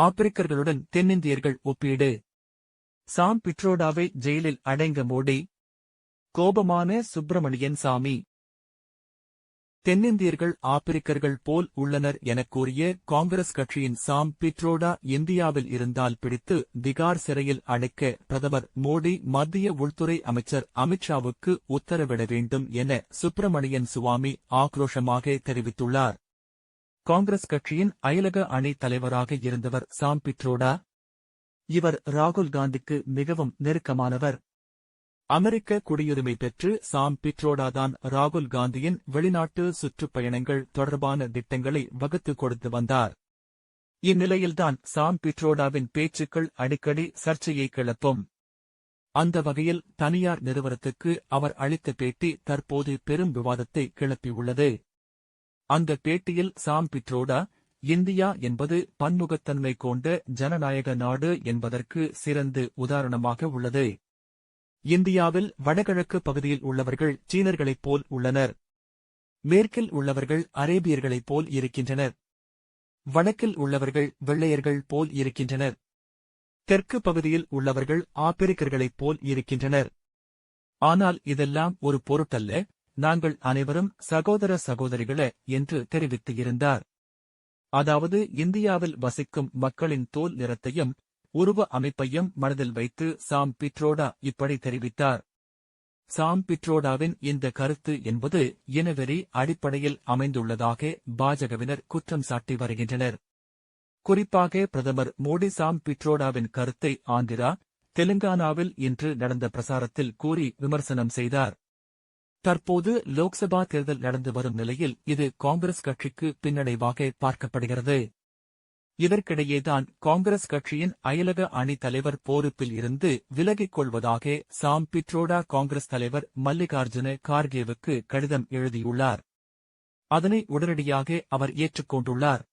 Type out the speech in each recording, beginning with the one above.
ஆப்பிரிக்கர்களுடன் தென்னிந்தியர்கள் ஒப்பீடு. சாம் பிட்ரோடாவை ஜெயிலில் அடைங்க மோடி. கோபமான சுப்பிரமணியன் சாமி. தென்னிந்தியர்கள் ஆப்பிரிக்கர்கள் போல் உள்ளனர் எனக் கூறிய காங்கிரஸ் கட்சியின் சாம் பிட்ரோடா இந்தியாவில் இருந்தால் பிடித்து திகார் சிறையில் அடைக்க பிரதமர் மோடி மத்திய உள்துறை அமைச்சர் அமித்ஷாவுக்கு உத்தரவிட வேண்டும் என சுப்பிரமணியன் சுவாமி ஆக்ரோஷமாக தெரிவித்துள்ளார். காங்கிரஸ் கட்சியின் அயலக அணி தலைவராக இருந்தவர் சாம் பிட்ரோடா இவர் ராகுல் காந்திக்கு மிகவும் நெருக்கமானவர். அமெரிக்க குடியுரிமை பெற்று சாம் பிட்ரோடாதான் ராகுல் காந்தியின் வெளிநாட்டு சுற்றுப்பயணங்கள் தொடர்பான திட்டங்களை வகுத்துக் கொடுத்து வந்தார். இந்நிலையில்தான் சாம் பிட்ரோடாவின் பேச்சுக்கள் அடிக்கடி சர்ச்சையை கிளப்பும். அந்த வகையில் தனியார் நிறுவனத்துக்கு அவர் அளித்த பேட்டி தற்போது பெரும் விவாதத்தை கிளப்பியுள்ளது. அந்த பேட்டியில் சாம் பிட்ரோடா இந்தியா என்பது பன்முகத்தன்மை கொண்ட ஜனநாயக நாடு என்பதற்கு சிறந்து உதாரணமாக உள்ளது. இந்தியாவில் வடகிழக்கு பகுதியில் உள்ளவர்கள் சீனர்களைப் போல் உள்ளனர். மேற்கில் உள்ளவர்கள் அரேபியர்களைப் போல் இருக்கின்றனர். வடக்கில் உள்ளவர்கள் வெள்ளையர்கள் போல் இருக்கின்றனர். தெற்கு பகுதியில் உள்ளவர்கள் ஆப்பிரிக்கர்களைப் போல் இருக்கின்றனர். ஆனால் இதெல்லாம் ஒரு பொருட்டல்ல. நாங்கள் அனைவரும் சகோதர சகோதரிகளே என்று தெரிவித்து இருந்தார் அதாவது இந்தியாவில் வசிக்கும் மக்களின் தோல் நிறத்தையும் உருவ அமைப்பையும் மனதில் வைத்து சாம் பிட்ரோடா இப்படி தெரிவித்தார். சாம் பிட்ரோடாவின் இந்த கருத்து என்பது இனவெறி அடிப்படையில் அமைந்துள்ளதாக பாஜகவினர் குற்றம் சாட்டி வருகின்றனர். குறிப்பாக பிரதமர் மோடி சாம் பிட்ரோடாவின் கருத்தை ஆந்திரா தெலுங்கானாவில் இன்று நடந்த பிரசாரத்தில் கூறி விமர்சனம் செய்தார். தற்போது லோக்சபா தேர்தல் நடந்து வரும் நிலையில் இது காங்கிரஸ் கட்சிக்கு பின்னடைவாக பார்க்கப்படுகிறது. இதற்கிடையேதான் காங்கிரஸ் கட்சியின் அயலக அணி தலைவர் பொறுப்பில் இருந்து விலகிக் கொள்வதாக சாம் பிட்ரோடா காங்கிரஸ் தலைவர் மல்லிகார்ஜுன கார்கேவுக்கு கடிதம் எழுதியுள்ளார். அதனை உடனடியாக அவர் ஏற்றுக்கொண்டுள்ளார்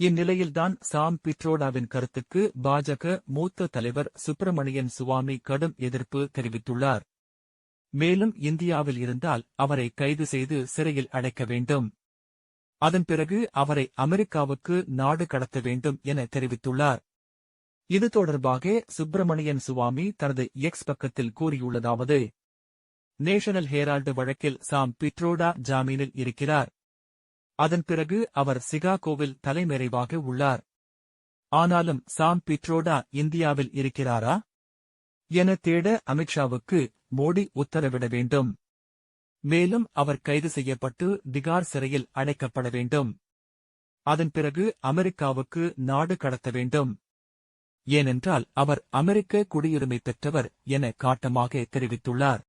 இந்நிலையில்தான் சாம் பிட்ரோடாவின் கருத்துக்கு பாஜக மூத்த தலைவர் சுப்பிரமணியன் சுவாமி கடும் எதிர்ப்பு தெரிவித்துள்ளார். மேலும் இந்தியாவில் இருந்தால் அவரை கைது செய்து சிறையில் அடைக்க வேண்டும். அதன் பிறகு அவரை அமெரிக்காவுக்கு நாடு கடத்த வேண்டும் என தெரிவித்துள்ளார். இது தொடர்பாக சுப்பிரமணியன் சுவாமி தனது எக்ஸ் பக்கத்தில் கூறியுள்ளதாவது நேஷனல் ஹேரால்டு வழக்கில் சாம் பிட்ரோடா ஜாமீனில் இருக்கிறார். அதன் பிறகு அவர் சிகாகோவில் தலைமறைவாக உள்ளார். ஆனாலும் சாம் பிட்ரோடா இந்தியாவில் இருக்கிறாரா என தேட அமித்ஷாவுக்கு மோடி உத்தரவிட வேண்டும். மேலும் அவர் கைது செய்யப்பட்டு திகார் சிறையில் அடைக்கப்பட வேண்டும். அதன் பிறகு அமெரிக்காவுக்கு நாடு கடத்த வேண்டும். ஏனென்றால் அவர் அமெரிக்க குடியுரிமை பெற்றவர் என காட்டமாக தெரிவித்துள்ளார்.